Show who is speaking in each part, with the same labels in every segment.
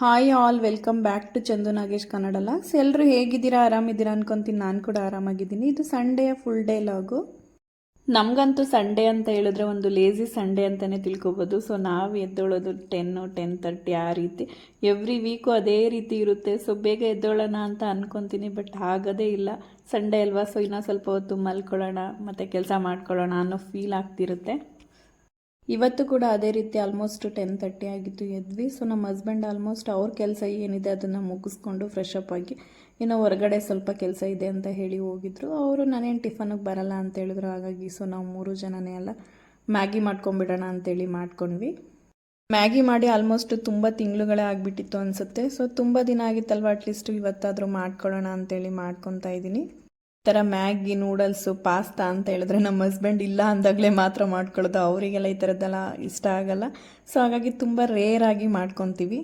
Speaker 1: Hi all welcome back to Chandu Nagesh Kannada vlogs ಎಲ್ಲರೂ ಹೇಗಿದ್ದೀರಾ? ಆರಾಮಿದ್ದೀರಾ ಅನ್ಕೊಂತೀನಿ. ನಾನು ಕೂಡ ಆರಾಮಾಗಿದ್ದೀನಿ. ಇದು ಸಂಡೇ ಫುಲ್ ಡೇ ಲಾಗು ನಮಗಂತೂ ಸಂಡೇ ಅಂತ ಹೇಳಿದ್ರೆ ಒಂದು ಲೇಸಿ ಸಂಡೇ ಅಂತಲೇ ತಿಳ್ಕೊಬೋದು. ಸೊ ನಾವು ಎದ್ದೊಳೋದು ಟೆನ್ನು ಟೆನ್ ತರ್ಟಿ ಆ ರೀತಿ. ಎವ್ರಿ ವೀಕು ಅದೇ ರೀತಿ ಇರುತ್ತೆ. ಸೊ ಬೇಗ ಎದ್ದೋಳೋಣ ಅಂತ ಅನ್ಕೊತೀನಿ ಬಟ್ ಆಗೋದೇ ಇಲ್ಲ. ಸಂಡೇ ಅಲ್ವಾ? ಸೊ ಇನ್ನೂ ಸ್ವಲ್ಪ ಹೊತ್ತು ಮಲ್ಕೊಳ್ಳೋಣ, ಮತ್ತು ಕೆಲಸ ಮಾಡ್ಕೊಳ್ಳೋಣ ಅನ್ನೋ ಫೀಲ್ ಆಗ್ತಿರುತ್ತೆ. ಇವತ್ತು ಕೂಡ ಅದೇ ರೀತಿ ಆಲ್ಮೋಸ್ಟ್ ಟೆನ್ ತರ್ಟಿ ಆಗಿತ್ತು ಎದ್ವಿ. ಸೊ ನಮ್ಮ ಹಸ್ಬೆಂಡ್ ಆಲ್ಮೋಸ್ಟ್ ಅವ್ರ ಕೆಲಸ ಏನಿದೆ ಅದನ್ನು ಮುಗಿಸ್ಕೊಂಡು ಫ್ರೆಶ್ ಅಪ್ ಆಗಿ, ಏನೋ ಹೊರಗಡೆ ಸ್ವಲ್ಪ ಕೆಲಸ ಇದೆ ಅಂತ ಹೇಳಿ ಹೋಗಿದ್ರು. ಅವರು, ನಾನೇನು ಟಿಫನಿಗೆ ಬರಲ್ಲ ಅಂತ ಹೇಳಿದ್ರು. ಹಾಗಾಗಿ ಸೊ ನಾವು ಮೂರು ಜನನೇ ಎಲ್ಲ ಮ್ಯಾಗಿ ಮಾಡ್ಕೊಂಬಿಡೋಣ ಅಂತೇಳಿ ಮಾಡ್ಕೊಂಡ್ವಿ. ಮ್ಯಾಗಿ ಮಾಡಿ ಆಲ್ಮೋಸ್ಟ್ ತುಂಬ ತಿಂಗಳುಗಳೇ ಆಗಿಬಿಟ್ಟಿತ್ತು ಅನಿಸುತ್ತೆ. ಸೊ ತುಂಬ ದಿನ ಆಗಿತ್ತಲ್ವ? ಅಟ್ಲೀಸ್ಟ್ ಇವತ್ತಾದರೂ ಮಾಡ್ಕೊಳ್ಳೋಣ ಅಂತೇಳಿ ಮಾಡ್ಕೊತಾ ಇದ್ದೀನಿ. ಥರ ಮ್ಯಾಗಿ, ನೂಡಲ್ಸು, ಪಾಸ್ತಾ ಅಂತ ಹೇಳಿದ್ರೆ ನಮ್ಮ ಹಸ್ಬೆಂಡ್ ಇಲ್ಲ ಅಂದಾಗಲೇ ಮಾತ್ರ ಮಾಡ್ಕೊಳ್ಳೋದು ಅವರಿಗೆಲ್ಲ ಈ ಥರದ್ದೆಲ್ಲ ಇಷ್ಟ ಆಗಲ್ಲ. ಸೊ ಹಾಗಾಗಿ ತುಂಬ ರೇರ್ ಆಗಿ ಮಾಡ್ಕೊತೀವಿ.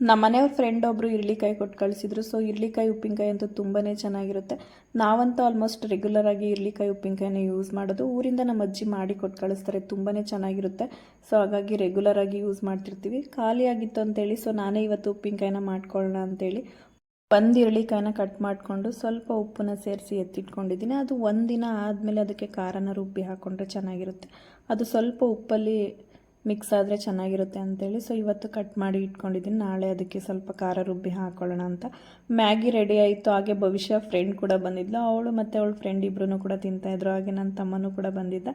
Speaker 1: ನಮ್ಮ ಮನೆಯವ್ರ ಫ್ರೆಂಡ್ ಒಬ್ಬರು ಇರ್ಲಿಕಾಯಿ ಕೊಟ್ಟು ಕಳಿಸಿದ್ರು. ಸೊ ಇರ್ಲಿಕಾಯಿ ಉಪ್ಪಿನಕಾಯಿ ಅಂತೂ ತುಂಬಾ ಚೆನ್ನಾಗಿರುತ್ತೆ. ನಾವಂತೂ ಆಲ್ಮೋಸ್ಟ್ ರೆಗ್ಯುಲರ್ ಆಗಿ ಇರ್ಲಿಕಾಯಿ ಉಪ್ಪಿನಕಾಯಿನ ಯೂಸ್ ಮಾಡೋದು. ಊರಿಂದ ನಮ್ಮ ಅಜ್ಜಿ ಮಾಡಿ ಕೊಟ್ಟು ಕಳಿಸ್ತಾರೆ. ತುಂಬಾ ಚೆನ್ನಾಗಿರುತ್ತೆ. ಸೊ ಹಾಗಾಗಿ ರೆಗ್ಯುಲರ್ ಆಗಿ ಯೂಸ್ ಮಾಡ್ತಿರ್ತೀವಿ. ಖಾಲಿ ಆಗಿತ್ತು ಅಂತೇಳಿ ಸೊ ನಾನೇ ಇವತ್ತು ಉಪ್ಪಿನಕಾಯಿನ ಮಾಡ್ಕೊಳ್ಳೋಣ ಅಂತೇಳಿ ಒಂದು ಕಟ್ ಮಾಡಿಕೊಂಡು ಸ್ವಲ್ಪ ಉಪ್ಪನ್ನ ಸೇರಿಸಿ ಎತ್ತಿಟ್ಕೊಂಡಿದ್ದೀನಿ. ಅದು ಒಂದಿನ ಆದಮೇಲೆ ಅದಕ್ಕೆ ಖಾರನ ರುಬ್ಬಿ ಹಾಕ್ಕೊಂಡ್ರೆ ಚೆನ್ನಾಗಿರುತ್ತೆ. ಅದು ಸ್ವಲ್ಪ ಉಪ್ಪಲ್ಲಿ ಮಿಕ್ಸ್ ಆದರೆ ಚೆನ್ನಾಗಿರುತ್ತೆ ಅಂತೇಳಿ ಸೊ ಇವತ್ತು ಕಟ್ ಮಾಡಿ ಇಟ್ಕೊಂಡಿದ್ದೀನಿ. ನಾಳೆ ಅದಕ್ಕೆ ಸ್ವಲ್ಪ ಖಾರ ರುಬ್ಬಿ ಹಾಕ್ಕೊಳ್ಳೋಣ ಅಂತ. ಮ್ಯಾಗಿ ರೆಡಿ ಆಯಿತು. ಹಾಗೆ ಭವಿಷ್ಯ ಫ್ರೆಂಡ್ ಕೂಡ ಬಂದಿದ್ಲು. ಅವಳು ಮತ್ತು ಅವಳು ಫ್ರೆಂಡ್ ಇಬ್ಬರೂ ಕೂಡ ತಿಂತಾಯಿದ್ರು ಹಾಗೆ ನನ್ನ ತಮ್ಮನೂ ಕೂಡ ಬಂದಿದ್ದ.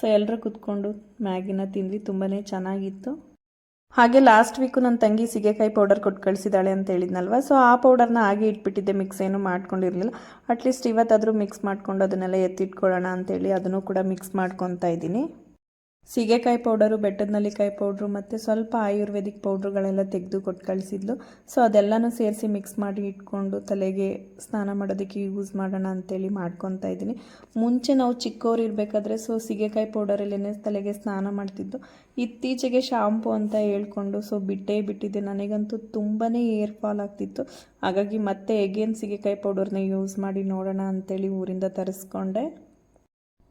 Speaker 1: ಸೊ ಎಲ್ಲರೂ ಕುತ್ಕೊಂಡು ಮ್ಯಾಗಿನ ತಿಂದ್ವಿ. ತುಂಬಾ ಚೆನ್ನಾಗಿತ್ತು. ಹಾಗೆ ಲಾಸ್ಟ್ ವೀಕು ನನ್ನ ತಂಗಿ ಸೀಗೆಕಾಯಿ ಪೌಡರ್ ಕೊಟ್ಟು ಕಳಿಸಿದ್ದಾಳೆ ಅಂತ ಹೇಳಿದ್ನಲ್ವ? ಸೊ ಆ ಪೌಡರ್ನ ಹಾಗೆ ಇಟ್ಬಿಟ್ಟಿದ್ದೆ ಮಿಕ್ಸ್ ಏನು ಮಾಡ್ಕೊಂಡಿರಲಿಲ್ಲ. ಅಟ್ಲೀಸ್ಟ್ ಇವತ್ತಾದರೂ ಮಿಕ್ಸ್ ಮಾಡ್ಕೊಂಡು ಅದನ್ನೆಲ್ಲ ಎತ್ತಿಟ್ಕೊಳ್ಳೋಣ ಅಂತೇಳಿ ಅದನ್ನು ಕೂಡ ಮಿಕ್ಸ್ ಮಾಡ್ಕೊತಾ ಇದ್ದೀನಿ. ಸೀಗೆಕಾಯಿ ಪೌಡರು, ಬೆಟ್ಟದ ನಲ್ಲಿಕಾಯಿ ಪೌಡ್ರು ಮತ್ತು ಸ್ವಲ್ಪ ಆಯುರ್ವೇದಿಕ್ ಪೌಡ್ರುಗಳೆಲ್ಲ ತೆಗೆದು ಕೊಟ್ಟು ಕಳಿಸಿದ್ಲು. ಸೊ ಅದೆಲ್ಲನೂ ಸೇರಿಸಿ ಮಿಕ್ಸ್ ಮಾಡಿ ಇಟ್ಕೊಂಡು ತಲೆಗೆ ಸ್ನಾನ ಮಾಡೋದಕ್ಕೆ ಯೂಸ್ ಮಾಡೋಣ ಅಂತೇಳಿ ಮಾಡ್ಕೊತಾ ಇದ್ದೀನಿ. ಮುಂಚೆ ನಾವು ಚಿಕ್ಕವ್ರು ಇರಬೇಕಾದ್ರೆ ಸೊ ಸೀಗೆಕಾಯಿ ಪೌಡರಲ್ಲೇ ತಲೆಗೆ ಸ್ನಾನ ಮಾಡ್ತಿದ್ದು. ಇತ್ತೀಚೆಗೆ ಶಾಂಪು ಅಂತ ಹೇಳ್ಕೊಂಡು ಸೊ ಬಿಟ್ಟೇ ಬಿಟ್ಟಿದ್ದೆ. ನನಗಂತೂ ತುಂಬಾ ಏರ್ ಫಾಲ್ ಆಗ್ತಿತ್ತು. ಹಾಗಾಗಿ ಮತ್ತೆ ಎಗೇನ್ ಸೀಗೆಕಾಯಿ ಪೌಡರ್ನ ಯೂಸ್ ಮಾಡಿ ನೋಡೋಣ ಅಂತೇಳಿ ಊರಿಂದ ತರಿಸ್ಕೊಂಡೆ.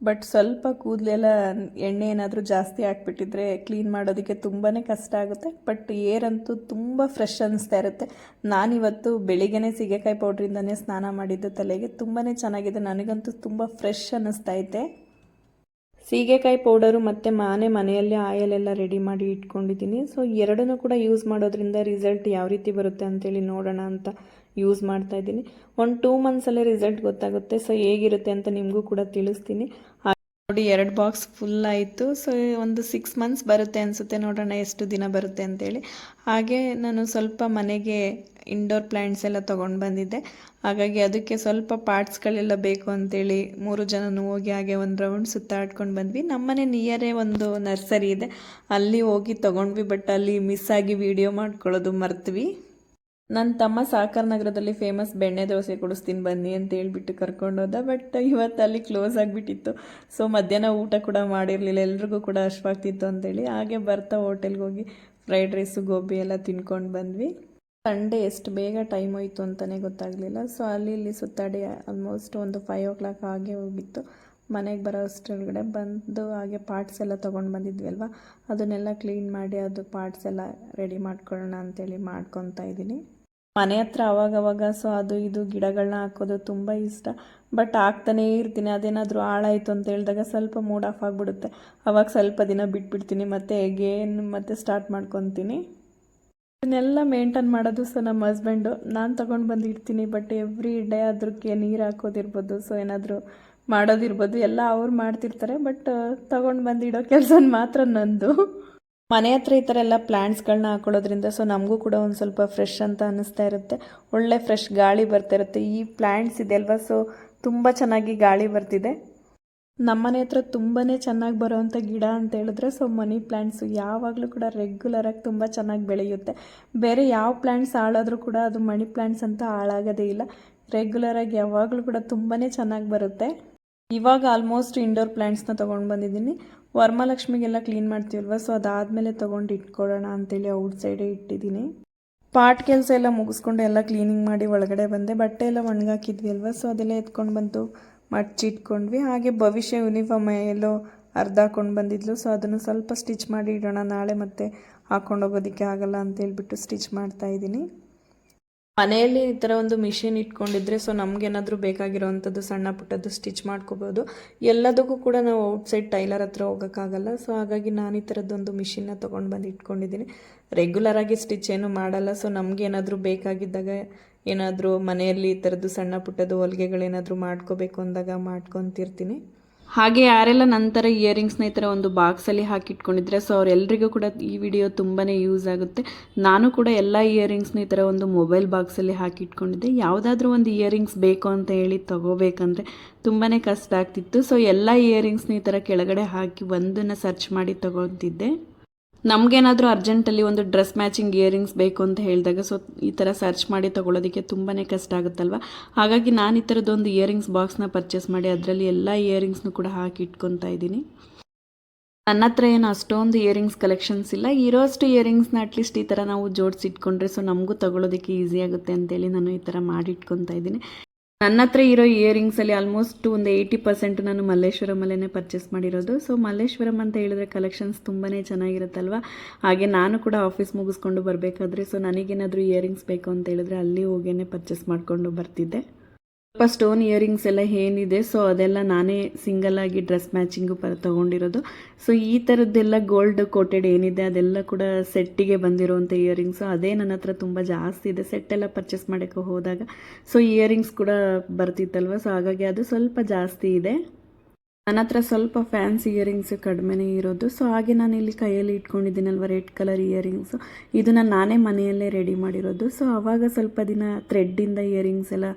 Speaker 1: ಬಟ್ ಸ್ವಲ್ಪ ಕೂದಲೆಲ್ಲ ಎಣ್ಣೆ ಏನಾದರೂ ಜಾಸ್ತಿ ಹಾಕ್ಬಿಟ್ಟಿದ್ರೆ ಕ್ಲೀನ್ ಮಾಡೋದಕ್ಕೆ ತುಂಬಾ ಕಷ್ಟ ಆಗುತ್ತೆ. ಬಟ್ ಏರ್ ಅಂತೂ ತುಂಬ ಫ್ರೆಶ್ ಅನ್ನಿಸ್ತಾ ಇರುತ್ತೆ. ನಾನಿವತ್ತು ಬೆಳಿಗ್ಗೆ ಸೀಗೆಕಾಯಿ ಪೌಡ್ರಿಂದನೇ ಸ್ನಾನ ಮಾಡಿದ್ದು ತಲೆಗೆ ತುಂಬಾ ಚೆನ್ನಾಗಿದೆ. ನನಗಂತೂ ತುಂಬ ಫ್ರೆಶ್ ಅನ್ನಿಸ್ತಾ ಐತೆ ಸೀಗೆಕಾಯಿ ಪೌಡರು ಮತ್ತು ಮಾನೆ ಮನೆಯಲ್ಲೇ ಆಯಲ್ ಎಲ್ಲ ರೆಡಿ ಮಾಡಿ ಇಟ್ಕೊಂಡಿದ್ದೀನಿ. ಸೊ ಎರಡನ್ನೂ ಕೂಡ ಯೂಸ್ ಮಾಡೋದ್ರಿಂದ ರಿಸಲ್ಟ್ ಯಾವ ರೀತಿ ಬರುತ್ತೆ ಅಂತೇಳಿ ನೋಡೋಣ ಅಂತ ಯೂಸ್ ಮಾಡ್ತಾ ಇದ್ದೀನಿ. ಒಂದು ಟೂ ಮಂತ್ಸಲ್ಲೇ ರಿಸಲ್ಟ್ ಗೊತ್ತಾಗುತ್ತೆ. ಸೊ ಹೇಗಿರುತ್ತೆ ಅಂತ ನಿಮಗೂ ಕೂಡ ತಿಳಿಸ್ತೀನಿ. ನೋಡಿ ಎರಡು ಬಾಕ್ಸ್ ಫುಲ್ ಆಯಿತು. ಸೊ ಒಂದು ಸಿಕ್ಸ್ ಮಂತ್ಸ್ ಬರುತ್ತೆ ಅನಿಸುತ್ತೆ ನೋಡೋಣ ಎಷ್ಟು ದಿನ ಬರುತ್ತೆ ಅಂತೇಳಿ. ಹಾಗೆ ನಾನು ಸ್ವಲ್ಪ ಮನೆಗೆ ಇಂಡೋರ್ ಪ್ಲ್ಯಾಂಟ್ಸ್ ಎಲ್ಲ ತೊಗೊಂಡು ಬಂದಿದ್ದೆ. ಹಾಗಾಗಿ ಅದಕ್ಕೆ ಸ್ವಲ್ಪ ಪಾರ್ಟ್ಸ್ಗಳೆಲ್ಲ ಬೇಕು ಅಂತೇಳಿ ಮೂರು ಜನನು ಹೋಗಿ ಹಾಗೆ ಒಂದು ರೌಂಡ್ ಸುತ್ತಾಡ್ಕೊಂಡು ಬಂದ್ವಿ. ನಮ್ಮನೆ ನಿಯರೇ ಒಂದು ನರ್ಸರಿ ಇದೆ. ಅಲ್ಲಿ ಹೋಗಿ ತೊಗೊಂಡ್ವಿ ಬಟ್ ಅಲ್ಲಿ ಮಿಸ್ ಆಗಿ ವಿಡಿಯೋ ಮಾಡ್ಕೊಳ್ಳೋದು ಮರ್ತ್ವಿ. ನನ್ನ ತಮ್ಮ ಸಾಕರ್ ನಗರದಲ್ಲಿ ಫೇಮಸ್ ಬೆಣ್ಣೆ ದೋಸೆ ಕೊಡಿಸ್ತೀನಿ ಬನ್ನಿ ಅಂತ ಹೇಳ್ಬಿಟ್ಟು ಕರ್ಕೊಂಡೋದ ಬಟ್ ಇವತ್ತು ಅಲ್ಲಿ ಕ್ಲೋಸ್ ಆಗಿಬಿಟ್ಟಿತ್ತು. ಸೊ ಮಧ್ಯಾಹ್ನ ಊಟ ಕೂಡ ಮಾಡಿರಲಿಲ್ಲ, ಎಲ್ರಿಗೂ ಕೂಡ ಅಶ್ವಾಗ್ತಿತ್ತು ಅಂತೇಳಿ. ಹಾಗೆ ಬರ್ತಾ ಹೋಟೆಲ್ಗೆ ಹೋಗಿ ಫ್ರೈಡ್ ರೈಸು ಗೋಬಿ ಎಲ್ಲ ತಿನ್ಕೊಂಡು ಬಂದ್ವಿ. ಸಂಡೇ ಎಷ್ಟು ಬೇಗ ಟೈಮ್ ಹೋಯಿತು ಅಂತಲೇ ಗೊತ್ತಾಗಲಿಲ್ಲ. ಸೊ ಅಲ್ಲಿ ಇಲ್ಲಿ ಸುತ್ತಾಡಿ ಆಲ್ಮೋಸ್ಟ್ ಒಂದು ಫೈವ್ ಓ ಕ್ಲಾಕ್ ಹಾಗೆ ಹೋಗಿತ್ತು. ಮನೆಗೆ ಬರೋ ಅಷ್ಟರೊಳಗಡೆ ಬಂದು ಹಾಗೆ ಪಾರ್ಟ್ಸ್ ಎಲ್ಲ ತೊಗೊಂಡು ಬಂದಿದ್ವಿ ಅಲ್ವಾ? ಅದನ್ನೆಲ್ಲ ಕ್ಲೀನ್ ಮಾಡಿ ಅದು ಪಾರ್ಟ್ಸ್ ಎಲ್ಲ ರೆಡಿ ಮಾಡ್ಕೊಳ್ಳೋಣ ಅಂತೇಳಿ ಮಾಡ್ಕೊತಾ ಇದ್ದೀನಿ. ಮನೆ ಹತ್ರ ಅವಾಗವಾಗ ಸೊ ಅದು ಇದು ಗಿಡಗಳನ್ನ ಹಾಕೋದು ತುಂಬ ಇಷ್ಟ. ಬಟ್ ಹಾಕ್ತಾನೇ ಇರ್ತೀನಿ, ಅದೇನಾದರೂ ಹಾಳಾಯಿತು ಅಂತ ಹೇಳಿದಾಗ ಸ್ವಲ್ಪ ಮೂಡ್ ಆಫ್ ಆಗಿಬಿಡುತ್ತೆ. ಅವಾಗ ಸ್ವಲ್ಪ ದಿನ ಬಿಟ್ಬಿಡ್ತೀನಿ, ಮತ್ತೆ ಎಗೇನ್ ಮತ್ತೆ ಸ್ಟಾರ್ಟ್ ಮಾಡ್ಕೊತೀನಿ. ಇದನ್ನೆಲ್ಲ ಮೇಂಟೈನ್ ಮಾಡೋದು ಸೊ ನಮ್ಮ ಹಸ್ಬೆಂಡು ನಾನು ತೊಗೊಂಡು ಬಂದು ಇಡ್ತೀನಿ ಬಟ್ ಎವ್ರಿ ಡೇ ಅದಕ್ಕೆ ನೀರು ಹಾಕೋದಿರ್ಬೋದು ಸೊ ಏನಾದರೂ ಮಾಡೋದಿರ್ಬೋದು ಎಲ್ಲ ಅವ್ರು ಮಾಡ್ತಿರ್ತಾರೆ ಬಟ್ ತೊಗೊಂಡು ಬಂದು ಇಡೋ ಕೆಲಸ ಮಾತ್ರ ನಂದು. ಮನೆ ಹತ್ರ ಈ ಥರ ಎಲ್ಲ ಪ್ಲ್ಯಾಂಟ್ಸ್ಗಳನ್ನ ಹಾಕೊಳ್ಳೋದ್ರಿಂದ ಸೊ ನಮಗೂ ಕೂಡ ಒಂದು ಸ್ವಲ್ಪ ಫ್ರೆಶ್ ಅಂತ ಅನ್ನಿಸ್ತಾ ಇರುತ್ತೆ. ಒಳ್ಳೆ ಫ್ರೆಶ್ ಗಾಳಿ ಬರ್ತಾ ಇರುತ್ತೆ. ಈ ಪ್ಲ್ಯಾಂಟ್ಸ್ ಇದೆ ಅಲ್ವಾ ಸೊ ತುಂಬ ಚೆನ್ನಾಗಿ ಗಾಳಿ ಬರ್ತಿದೆ. ನಮ್ಮನೆ ಹತ್ರ ತುಂಬಾ ಚೆನ್ನಾಗಿ ಬರೋವಂಥ ಗಿಡ ಅಂತ ಹೇಳಿದ್ರೆ ಸೊ ಮನಿ ಪ್ಲ್ಯಾಂಟ್ಸು ಯಾವಾಗಲೂ ಕೂಡ ರೆಗ್ಯುಲರಾಗಿ ತುಂಬ ಚೆನ್ನಾಗಿ ಬೆಳೆಯುತ್ತೆ. ಬೇರೆ ಯಾವ ಪ್ಲ್ಯಾಂಟ್ಸ್ ಹಾಳಾದರೂ ಕೂಡ ಅದು ಮನಿ ಪ್ಲ್ಯಾಂಟ್ಸ್ ಅಂತ ಹಾಳಾಗೋದೇ ಇಲ್ಲ. ರೆಗ್ಯುಲರಾಗಿ ಯಾವಾಗಲೂ ಕೂಡ ತುಂಬಾ ಚೆನ್ನಾಗಿ ಬರುತ್ತೆ. ಇವಾಗ ಆಲ್ಮೋಸ್ಟ್ ಇಂಡೋರ್ ಪ್ಲ್ಯಾಂಟ್ಸ್ನ ತೊಗೊಂಡು ಬಂದಿದ್ದೀನಿ. ವರಮಹಾಲಕ್ಷ್ಮಿಗೆಲ್ಲ ಕ್ಲೀನ್ ಮಾಡ್ತೀವಲ್ವ? ಸೊ ಅದಾದಮೇಲೆ ತೊಗೊಂಡು ಇಟ್ಕೊಳ್ಳೋಣ ಅಂತೇಳಿ ಔಟ್ ಸೈಡೇ ಇಟ್ಟಿದ್ದೀನಿ. ಪಾಟ್ ಕೆಲಸ ಎಲ್ಲ ಮುಗಿಸ್ಕೊಂಡು ಎಲ್ಲ ಕ್ಲೀನಿಂಗ್ ಮಾಡಿ ಒಳಗಡೆ ಬಂದೆ. ಬಟ್ಟೆ ಎಲ್ಲ ಒಣಗಾಕಿದ್ವಿ ಅಲ್ವಾ ಸೊ ಅದೆಲ್ಲ ಎತ್ಕೊಂಡು ಬಂತು ಮಡ್ಚಿಟ್ಕೊಂಡ್ವಿ. ಹಾಗೆ ಭವಿಷ್ಯ ಯೂನಿಫಾರ್ಮ್ ಎಲ್ಲೋ ಅರ್ಧ ಹಾಕೊಂಡು ಬಂದಿದ್ಲು. ಸೊ ಅದನ್ನು ಸ್ವಲ್ಪ ಸ್ಟಿಚ್ ಮಾಡಿ ಇಡೋಣ. ನಾಳೆ ಮತ್ತೆ ಹಾಕ್ಕೊಂಡೋಗೋದಕ್ಕೆ ಆಗಲ್ಲ ಅಂತ ಹೇಳ್ಬಿಟ್ಟು ಸ್ಟಿಚ್ ಮಾಡ್ತಾ ಇದ್ದೀನಿ. ಮನೆಯಲ್ಲಿ ಈ ಥರ ಒಂದು ಮಿಷಿನ್ ಇಟ್ಕೊಂಡಿದ್ರೆ ಸೊ ನಮಗೇನಾದರೂ ಬೇಕಾಗಿರೋವಂಥದ್ದು ಸಣ್ಣ ಪುಟ್ಟದ್ದು ಸ್ಟಿಚ್ ಮಾಡ್ಕೋಬೋದು. ಎಲ್ಲದಕ್ಕೂ ಕೂಡ ನಾವು ಔಟ್ಸೈಡ್ ಟೈಲರ್ ಹತ್ರ ಹೋಗೋಕ್ಕಾಗಲ್ಲ. ಸೊ ಹಾಗಾಗಿ ನಾನು ಈ ಥರದ್ದೊಂದು ಮಿಷಿನ್ನ ತೊಗೊಂಡು ಬಂದು ಇಟ್ಕೊಂಡಿದ್ದೀನಿ. ರೆಗ್ಯುಲರಾಗಿ ಸ್ಟಿಚ್ ಏನು ಮಾಡಲ್ಲ. ಸೊ ನಮಗೇನಾದರೂ ಬೇಕಾಗಿದ್ದಾಗ ಏನಾದರೂ ಮನೆಯಲ್ಲಿ ಈ ಥರದ್ದು ಸಣ್ಣ ಪುಟ್ಟದ್ದು ಹೊಲಿಗೆಗಳೇನಾದರೂ ಮಾಡ್ಕೋಬೇಕು ಅಂದಾಗ ಮಾಡ್ಕೊತಿರ್ತೀನಿ. ಹಾಗೆ ಯಾರೆಲ್ಲ ನಂತರ ಇಯರಿಂಗ್ಸ್ನ ಈ ಥರ ಒಂದು ಬಾಕ್ಸಲ್ಲಿ ಹಾಕಿಟ್ಕೊಂಡಿದ್ರೆ ಸೊ ಅವರೆಲ್ಲರಿಗೂ ಕೂಡ ಈ ವಿಡಿಯೋ ತುಂಬಾ ಯೂಸ್ ಆಗುತ್ತೆ. ನಾನು ಕೂಡ ಎಲ್ಲ ಇಯರಿಂಗ್ಸ್ನ ಈ ಥರ ಒಂದು ಮೊಬೈಲ್ ಬಾಕ್ಸಲ್ಲಿ ಹಾಕಿಟ್ಕೊಂಡಿದ್ದೆ. ಯಾವುದಾದ್ರೂ ಒಂದು ಇಯರಿಂಗ್ಸ್ ಬೇಕು ಅಂತ ಹೇಳಿ ತೊಗೋಬೇಕಂದ್ರೆ ತುಂಬಾ ಕಷ್ಟ ಆಗ್ತಿತ್ತು. ಸೊ ಎಲ್ಲ ಇಯರಿಂಗ್ಸ್ನ ಈ ಥರ ಕೆಳಗಡೆ ಹಾಕಿ ಒಂದನ್ನು ಸರ್ಚ್ ಮಾಡಿ ತಗೊತಿದ್ದೆ. ನಮಗೇನಾದರೂ ಅರ್ಜೆಂಟಲ್ಲಿ ಒಂದು ಡ್ರೆಸ್ ಮ್ಯಾಚಿಂಗ್ ಇಯರಿಂಗ್ಸ್ ಬೇಕು ಅಂತ ಹೇಳಿದಾಗ ಸೊ ಈ ಥರ ಸರ್ಚ್ ಮಾಡಿ ತೊಗೊಳೋದಕ್ಕೆ ತುಂಬಾ ಕಷ್ಟ ಆಗುತ್ತಲ್ವ? ಹಾಗಾಗಿ ನಾನು ಈ ಥರದ್ದೊಂದು ಇಯರಿಂಗ್ಸ್ ಬಾಕ್ಸ್ನ ಪರ್ಚೇಸ್ ಮಾಡಿ ಅದರಲ್ಲಿ ಎಲ್ಲ ಇಯರಿಂಗ್ಸ್ನು ಕೂಡ ಹಾಕಿ ಇಟ್ಕೊತಾ ಇದ್ದೀನಿ. ನನ್ನ ಹತ್ರ ಏನು ಅಷ್ಟೊಂದು ಇಯರಿಂಗ್ಸ್ ಕಲೆಕ್ಷನ್ಸ್ ಇಲ್ಲ. ಇರೋಷ್ಟು ಇಯರಿಂಗ್ಸ್ನ ಅಟ್ಲೀಸ್ಟ್ ಈ ಥರ ನಾವು ಜೋಡಿಸಿ ಇಟ್ಕೊಂಡ್ರೆ ಸೊ ನಮಗೂ ತೊಗೊಳೋದಕ್ಕೆ ಈಸಿ ಆಗುತ್ತೆ ಅಂತೇಳಿ ನಾನು ಈ ಥರ ಮಾಡಿ ಇಟ್ಕೊತಾ ಇದ್ದೀನಿ. ನನ್ನ ಹತ್ರ ಇರೋ ಇಯರಿಂಗ್ಸಲ್ಲಿ ಆಲ್ಮೋಸ್ಟ್ ಒಂದು ಏಯ್ಟಿ ಪರ್ಸೆಂಟ್ ನಾನು ಮಲ್ಲೇಶ್ವರಮಲ್ಲೇ ಪರ್ಚೇಸ್ ಮಾಡಿರೋದು. ಸೊ ಮಲ್ಲೇಶ್ವರಂ ಅಂತ ಹೇಳಿದ್ರೆ ಕಲೆಕ್ಷನ್ಸ್ ತುಂಬಾ ಚೆನ್ನಾಗಿರುತ್ತಲ್ವ? ಹಾಗೆ ನಾನು ಕೂಡ ಆಫೀಸ್ ಮುಗಿಸ್ಕೊಂಡು ಬರಬೇಕಾದ್ರೆ ಸೊ ನನಗೇನಾದರೂ ಇಯರಿಂಗ್ಸ್ ಬೇಕು ಅಂತ ಹೇಳಿದ್ರೆ ಅಲ್ಲಿ ಹೋಗೇನೆ ಪರ್ಚೇಸ್ ಮಾಡಿಕೊಂಡು ಬರ್ತಿದ್ದೆ. ಸ್ವಲ್ಪ ಸ್ಟೋನ್ ಇಯರಿಂಗ್ಸ್ ಎಲ್ಲ ಏನಿದೆ ಸೊ ಅದೆಲ್ಲ ನಾನೇ ಸಿಂಗಲ್ ಆಗಿ ಡ್ರೆಸ್ ಮ್ಯಾಚಿಂಗು ಪರ ತೊಗೊಂಡಿರೋದು. ಸೊ ಈ ಥರದ್ದೆಲ್ಲ ಗೋಲ್ಡ್ ಕೋಟೆಡ್ ಏನಿದೆ, ಅದೆಲ್ಲ ಕೂಡ ಸೆಟ್ಟಿಗೆ ಬಂದಿರೋವಂಥ ಇಯರಿಂಗ್ಸು ಅದೇ ನನ್ನ ಹತ್ರ ತುಂಬ ಜಾಸ್ತಿ ಇದೆ. ಸೆಟ್ ಎಲ್ಲ ಪರ್ಚೇಸ್ ಮಾಡೋಕ್ಕೆ ಹೋದಾಗ ಸೊ ಇಯರಿಂಗ್ಸ್ ಕೂಡ ಬರ್ತಿತ್ತಲ್ವ? ಸೊ ಹಾಗಾಗಿ ಅದು ಸ್ವಲ್ಪ ಜಾಸ್ತಿ ಇದೆ. ನನ್ನ ಹತ್ರ ಸ್ವಲ್ಪ ಫ್ಯಾನ್ಸಿ ಇಯರಿಂಗ್ಸ್ ಕಡಿಮೆನೇ ಇರೋದು. ಸೊ ಹಾಗೆ ನಾನು ಇಲ್ಲಿ ಕೈಯಲ್ಲಿ ಇಟ್ಕೊಂಡಿದ್ದೀನಲ್ವ ರೆಡ್ ಕಲರ್ ಇಯರಿಂಗ್ಸು ಇದನ್ನು ನಾನೇ ಮನೆಯಲ್ಲೇ ರೆಡಿ ಮಾಡಿರೋದು. ಸೊ ಆವಾಗ ಸ್ವಲ್ಪ ದಿನ ಥ್ರೆಡ್ಡಿಂದ ಇಯರಿಂಗ್ಸ್ ಎಲ್ಲ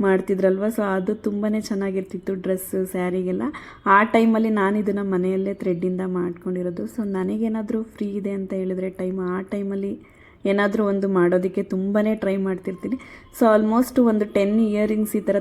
Speaker 1: ಮಾಡ್ತಿದ್ರಲ್ವ? ಸೊ ಅದು ತುಂಬಾ ಚೆನ್ನಾಗಿರ್ತಿತ್ತು ಡ್ರೆಸ್ಸು ಸ್ಯಾರಿಗೆಲ್ಲ. ಆ ಟೈಮಲ್ಲಿ ನಾನು ಇದನ್ನು ಮನೆಯಲ್ಲೇ ಥ್ರೆಡ್ಡಿಂದ ಮಾಡ್ಕೊಂಡಿರೋದು. ಸೊ ನನಗೇನಾದರೂ ಫ್ರೀ ಇದೆ ಅಂತ ಹೇಳಿದ್ರೆ ಟೈಮ್ ಆ ಟೈಮಲ್ಲಿ ಏನಾದರೂ ಒಂದು ಮಾಡೋದಕ್ಕೆ ತುಂಬಾ ಟ್ರೈ ಮಾಡ್ತಿರ್ತೀನಿ. ಸೊ ಆಲ್ಮೋಸ್ಟ್ ಒಂದು ಟೆನ್ ಇಯರಿಂಗ್ಸ್ ಈ ಥರ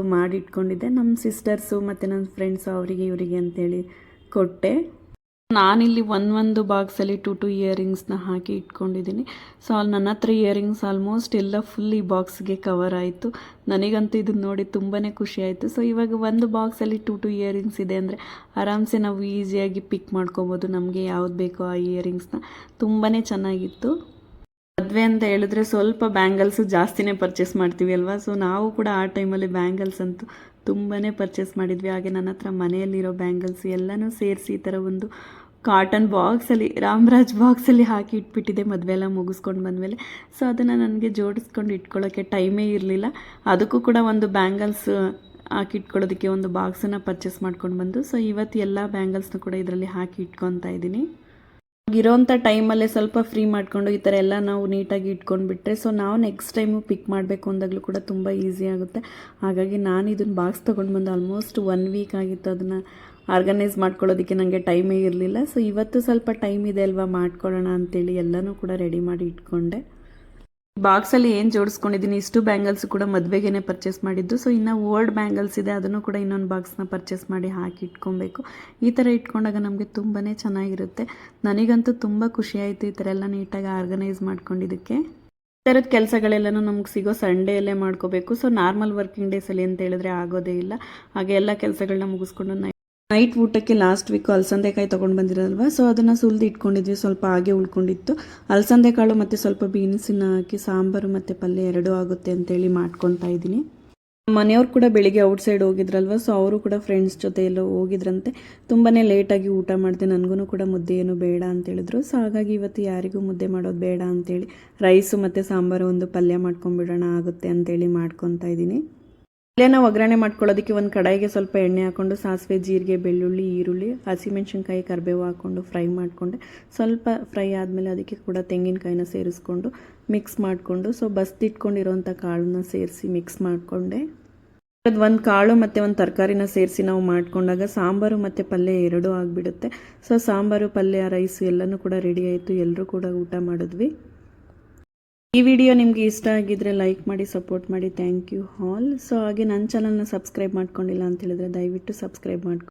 Speaker 1: ಮಾಡಿ ಇಟ್ಕೊಂಡಿದ್ದೆ ನಮ್ಮ ಸಿಸ್ಟರ್ಸು ಮತ್ತು ನನ್ನ ಫ್ರೆಂಡ್ಸು ಅವರಿಗೆ, ಇವರಿಗೆ ಅಂತೇಳಿ ಕೊಟ್ಟೆ. ನಾನಿಲ್ಲಿ ಒಂದು ಒಂದು ಬಾಕ್ಸಲ್ಲಿ ಟು ಟು ಇಯರಿಂಗ್ಸ್ನ ಹಾಕಿ ಇಟ್ಕೊಂಡಿದ್ದೀನಿ. ಸೊ ಅಲ್ಲಿ ನನ್ನ ಹತ್ರ ಇಯರಿಂಗ್ಸ್ ಆಲ್ಮೋಸ್ಟ್ ಎಲ್ಲ ಫುಲ್ ಈ ಬಾಕ್ಸ್ಗೆ ಕವರ್ ಆಯಿತು. ನನಗಂತೂ ಇದನ್ನ ನೋಡಿ ತುಂಬಾ ಖುಷಿ ಆಯಿತು. ಸೊ ಇವಾಗ ಒಂದು ಬಾಕ್ಸಲ್ಲಿ ಟು ಟು ಇಯರಿಂಗ್ಸ್ ಇದೆ ಅಂದರೆ ಆರಾಮ್ಸೆ ನಾವು ಈಸಿಯಾಗಿ ಪಿಕ್ ಮಾಡ್ಕೊಬೋದು ನಮಗೆ ಯಾವ್ದು ಬೇಕೋ ಆ ಇಯರಿಂಗ್ಸ್ನ. ತುಂಬಾ ಚೆನ್ನಾಗಿತ್ತು. ಮದುವೆ ಅಂತ ಹೇಳಿದ್ರೆ ಸ್ವಲ್ಪ ಬ್ಯಾಂಗಲ್ಸು ಜಾಸ್ತಿನೇ ಪರ್ಚೇಸ್ ಮಾಡ್ತೀವಿ ಅಲ್ವಾ? ಸೊ ನಾವು ಕೂಡ ಆ ಟೈಮಲ್ಲಿ ಬ್ಯಾಂಗಲ್ಸ್ ಅಂತೂ ತುಂಬಾ ಪರ್ಚೇಸ್ ಮಾಡಿದ್ವಿ. ಹಾಗೆ ನನ್ನ ಹತ್ರ ಮನೆಯಲ್ಲಿರೋ ಬ್ಯಾಂಗಲ್ಸ್ ಎಲ್ಲನೂ ಸೇರಿಸಿ ಈ ಥರ ಒಂದು ಕಾಟನ್ ಬಾಕ್ಸಲ್ಲಿ ರಾಮರಾಜ್ ಬಾಕ್ಸಲ್ಲಿ ಹಾಕಿ ಇಟ್ಬಿಟ್ಟಿದೆ. ಮದುವೆ ಎಲ್ಲ ಮುಗಿಸ್ಕೊಂಡು ಬಂದಮೇಲೆ. ಸೊ ಅದನ್ನು ನನಗೆ ಜೋಡಿಸ್ಕೊಂಡು ಇಟ್ಕೊಳ್ಳೋಕ್ಕೆ ಟೈಮೇ ಇರಲಿಲ್ಲ. ಅದಕ್ಕೂ ಕೂಡ ಒಂದು ಬ್ಯಾಂಗಲ್ಸ್ ಹಾಕಿ ಇಟ್ಕೊಳ್ಳೋದಕ್ಕೆ ಒಂದು ಬಾಕ್ಸನ್ನು ಪರ್ಚೇಸ್ ಮಾಡ್ಕೊಂಡು ಬಂದು. ಸೊ ಇವತ್ತು ಎಲ್ಲ ಬ್ಯಾಂಗಲ್ಸ್ನ ಕೂಡ ಇದರಲ್ಲಿ ಹಾಕಿ ಇಟ್ಕೊತಾ ಇದ್ದೀನಿ. ಇರೋಂಥ ಟೈಮಲ್ಲೇ ಸ್ವಲ್ಪ ಫ್ರೀ ಮಾಡಿಕೊಂಡು ಈ ಥರ ಎಲ್ಲ ನಾವು ನೀಟಾಗಿ ಇಟ್ಕೊಂಡು ಬಿಟ್ಟರೆ ಸೊ ನಾವು ನೆಕ್ಸ್ಟ್ ಟೈಮು ಪಿಕ್ ಮಾಡಬೇಕು ಅಂದಾಗಲೂ ಕೂಡ ತುಂಬ ಈಸಿ ಆಗುತ್ತೆ. ಹಾಗಾಗಿ ನಾನು ಇದನ್ನು ಬಾಕ್ಸ್ ತೊಗೊಂಡು ಬಂದು ಆಲ್ಮೋಸ್ಟ್ ಒನ್ ವೀಕ್ ಆಗಿತ್ತು ಅದನ್ನು ಆರ್ಗನೈಸ್ ಮಾಡ್ಕೊಳ್ಳೋದಕ್ಕೆ ನನಗೆ ಟೈಮೇ ಇರಲಿಲ್ಲ. ಸೊ ಇವತ್ತು ಸ್ವಲ್ಪ ಟೈಮ್ ಇದೆ ಅಲ್ವಾ ಮಾಡ್ಕೊಳ್ಳೋಣ ಅಂತೇಳಿ ಎಲ್ಲನೂ ಕೂಡ ರೆಡಿ ಮಾಡಿ ಇಟ್ಕೊಂಡೆ. ಬಾಕ್ಸಲ್ಲಿ ಏನು ಜೋಡಿಸ್ಕೊಂಡಿದ್ದೀನಿ, ಇಷ್ಟು ಬ್ಯಾಂಗಲ್ಸ್ ಕೂಡ ಮದುವೆಗೇನೆ ಪರ್ಚೇಸ್ ಮಾಡಿದ್ದು. ಸೊ ಇನ್ನು ಓಲ್ಡ್ ಬ್ಯಾಂಗಲ್ಸ್ ಇದೆ, ಅದನ್ನು ಕೂಡ ಇನ್ನೊಂದು ಬಾಕ್ಸ್ನ ಪರ್ಚೇಸ್ ಮಾಡಿ ಹಾಕಿ ಇಟ್ಕೊಬೇಕು. ಈ ಥರ ಇಟ್ಕೊಂಡಾಗ ನಮಗೆ ತುಂಬಾ ಚೆನ್ನಾಗಿರುತ್ತೆ. ನನಗಂತೂ ತುಂಬ ಖುಷಿ ಆಯ್ತು ಈ ಥರ ಎಲ್ಲ ನೀಟಾಗಿ ಆರ್ಗನೈಸ್ ಮಾಡ್ಕೊಂಡಿದ್ದಕ್ಕೆ. ಈ ಥರದ ಕೆಲಸಗಳೆಲ್ಲನೂ ನಮ್ಗೆ ಸಿಗೋ ಸಂಡೇಯಲ್ಲೇ ಮಾಡ್ಕೋಬೇಕು. ಸೊ ನಾರ್ಮಲ್ ವರ್ಕಿಂಗ್ ಡೇಸಲ್ಲಿ ಅಂತ ಹೇಳಿದ್ರೆ ಆಗೋದೇ ಇಲ್ಲ. ಹಾಗೆ ಎಲ್ಲ ಕೆಲಸಗಳನ್ನ ಮುಗಿಸ್ಕೊಂಡು ನೈಟ್ ಊಟಕ್ಕೆ ಲಾಸ್ಟ್ ವೀಕ್ ಅಲಸಂದೆಕಾಯಿ ತೊಗೊಂಡು ಬಂದಿರಲ್ವ? ಸೊ ಅದನ್ನು ಸುಲಿದು ಇಟ್ಕೊಂಡಿದ್ವಿ. ಸ್ವಲ್ಪ ಹಾಗೆ ಉಳ್ಕೊಂಡಿತ್ತು. ಅಲಸಂದೆ ಕಾಳು ಮತ್ತು ಸ್ವಲ್ಪ ಬೀನ್ಸಿನ ಹಾಕಿ, ಸಾಂಬಾರು ಮತ್ತು ಪಲ್ಯ ಎರಡೂ ಆಗುತ್ತೆ ಅಂತೇಳಿ ಮಾಡ್ಕೊತಾ ಇದ್ದೀನಿ. ಮನೆಯವ್ರು ಕೂಡ ಬೆಳಿಗ್ಗೆ ಔಟ್ಸೈಡ್ ಹೋಗಿದ್ರಲ್ವ? ಸೊ ಅವರು ಕೂಡ ಫ್ರೆಂಡ್ಸ್ ಜೊತೆ ಎಲ್ಲ ಹೋಗಿದ್ರಂತೆ. ತುಂಬಾ ಲೇಟಾಗಿ ಊಟ ಮಾಡಿದೆ. ನನಗೂ ಕೂಡ ಮುದ್ದೆ ಏನು ಬೇಡ ಅಂತ ಹೇಳಿದ್ರು. ಸೊ ಹಾಗಾಗಿ ಇವತ್ತು ಯಾರಿಗೂ ಮುದ್ದೆ ಮಾಡೋದು ಬೇಡ ಅಂತೇಳಿ ರೈಸು ಮತ್ತು ಸಾಂಬಾರು ಒಂದು ಪಲ್ಯ ಮಾಡ್ಕೊಂಬಿಡೋಣ ಆಗುತ್ತೆ ಅಂತೇಳಿ ಮಾಡ್ಕೊತಾ ಇದ್ದೀನಿ. ಇಲ್ಲೇನ ಒಗ್ಗರಣೆ ಮಾಡ್ಕೊಳ್ಳೋದಕ್ಕೆ ಒಂದು ಕಡಾಯಿಗೆ ಸ್ವಲ್ಪ ಎಣ್ಣೆ ಹಾಕ್ಕೊಂಡು ಸಾಸಿವೆ, ಜೀರಿಗೆ, ಬೆಳ್ಳುಳ್ಳಿ, ಈರುಳ್ಳಿ ಹಸಿಮೆಣಸಿನ್ಕಾಯಿ ಕರಿಬೇವು ಹಾಕ್ಕೊಂಡು ಫ್ರೈ ಮಾಡಿಕೊಂಡೆ, ಸ್ವಲ್ಪ ಫ್ರೈ ಆದಮೇಲೆ ಅದಕ್ಕೆ ಕೂಡ ತೆಂಗಿನಕಾಯಿನ ಸೇರಿಸ್ಕೊಂಡು ಮಿಕ್ಸ್ ಮಾಡಿಕೊಂಡು ಸೊ ಬಸ್ದಿಟ್ಕೊಂಡಿರೋಂಥ ಕಾಳನ್ನ ಸೇರಿಸಿ ಮಿಕ್ಸ್ ಮಾಡಿಕೊಂಡೆ. ಅದು ಒಂದು ಕಾಳು ಮತ್ತು ಒಂದು ತರಕಾರಿನ ಸೇರಿಸಿ ನಾವು ಮಾಡ್ಕೊಂಡಾಗ ಸಾಂಬಾರು ಮತ್ತು ಪಲ್ಯ ಎರಡೂ ಆಗಿಬಿಡುತ್ತೆ. ಸೊ ಸಾಂಬಾರು, ಪಲ್ಯ ರೈಸು ಎಲ್ಲನೂ ಕೂಡ ರೆಡಿ ಆಯಿತು. ಎಲ್ಲರೂ ಕೂಡ ಊಟ ಮಾಡಿದ್ವಿ. ಈ ವಿಡಿಯೋ ನಿಮಗೆ ಇಷ್ಟ ಆಗಿದ್ರೆ ಲೈಕ್ ಮಾಡಿ, ಸಪೋರ್ಟ್ ಮಾಡಿ. Thank you all. ಸೊ ಹಾಗೆ ನನ್ನ ಚಾನಲ್ನ ಸಬ್ಸ್ಕ್ರೈಬ್ ಮಾಡ್ಕೊಂಡಿಲ್ಲ ಅಂತ ಹೇಳಿದ್ರೆ ದಯವಿಟ್ಟು ಸಬ್ಸ್ಕ್ರೈಬ್ ಮಾಡ್ಕೊಂಡು